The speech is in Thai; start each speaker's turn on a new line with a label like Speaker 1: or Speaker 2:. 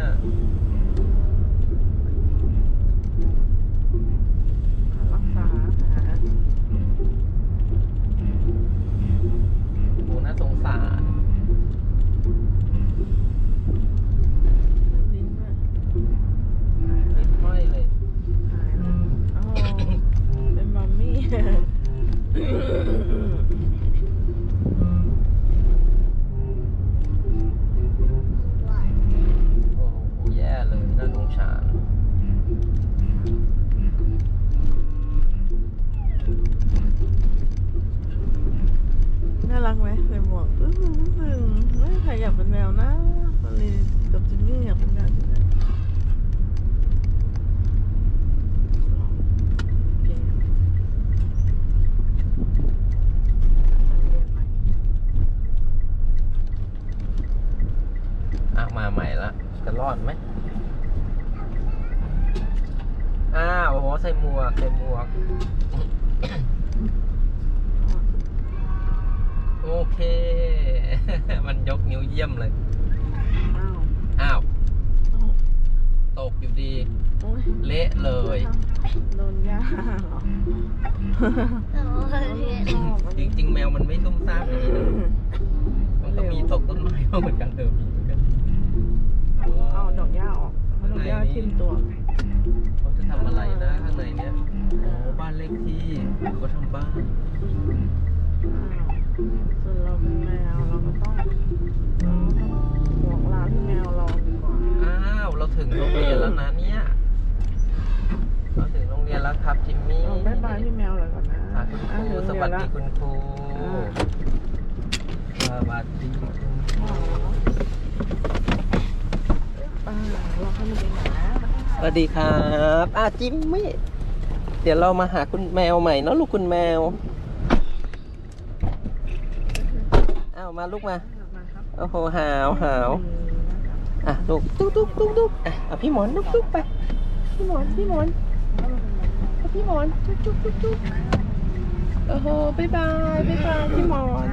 Speaker 1: อะ
Speaker 2: รั
Speaker 1: รั
Speaker 2: กไหมใส่หมวกอื้อหืออื้อหือไม่ใครอยากเป็นแมวนะลีกับจินนี่อยากเป็นแมวจริงๆเก่งเรียนใหม่
Speaker 1: อะมาใหม่ละ จะรอดไหมอ้าวโอ้โห ใส่หมวก ใส่หมวก เค มันยกนิ้วเยี่ยมเลย
Speaker 2: อ้าว
Speaker 1: อ้าว
Speaker 2: อ้าว
Speaker 1: ตกอยู่ดี
Speaker 2: โอ้ย
Speaker 1: เละเลย
Speaker 2: โดนย่าเหรอชอบ
Speaker 1: จริง ๆ แมวมันไม่ซุ่มซ่ามอย่างนี้นะ มันก็มีตกต้นไม้บ้างเหมือนกันเดิมมีเหมือนกัน
Speaker 2: เอาดอกหญ้าออกเอาดอกหญ้าทิ่มตัว
Speaker 1: เขาจะทำอะไรนะข้างในเนี้ยโอ้บ้านเลขที่เขาทำบ้าน นแล้วนะเนี่ยเราถึงโรงเรียนแล้วครับจิมมี่
Speaker 2: เอาบายบายพี่แมวเลยก่อนนะ
Speaker 1: อะคุณค
Speaker 2: อะ
Speaker 1: รู
Speaker 2: ถึง
Speaker 1: ส
Speaker 2: โรงเรี
Speaker 1: วั
Speaker 2: ย
Speaker 1: ส
Speaker 2: น
Speaker 1: ดี
Speaker 2: ละ
Speaker 1: คุณครู
Speaker 2: อ่า
Speaker 1: สวัสดีคุณครู
Speaker 2: อ๋ออ่าเราเข้ามาเป็นหมา
Speaker 1: สวัสดีครับอะจิมมี่เดี๋ยวเรามาหาคุณแมวใหม่เนอะลูกคุณแมวอ้าวมาลูกมา
Speaker 2: มาครับ
Speaker 1: โอ้โหหาวหาว
Speaker 2: นี่นะครับ
Speaker 1: อะลูกตุ๊กตุ๊กตุ๊กตุ๊กอะเอาพี่หมอนตุ๊กตุ๊กไป พี่หมอนพี่หมอนเอาพี่หมอนตุ๊กตุ๊กตุ๊กตุ๊กโอ้โหบ๊ายบายบ๊ายบายพี่หมอน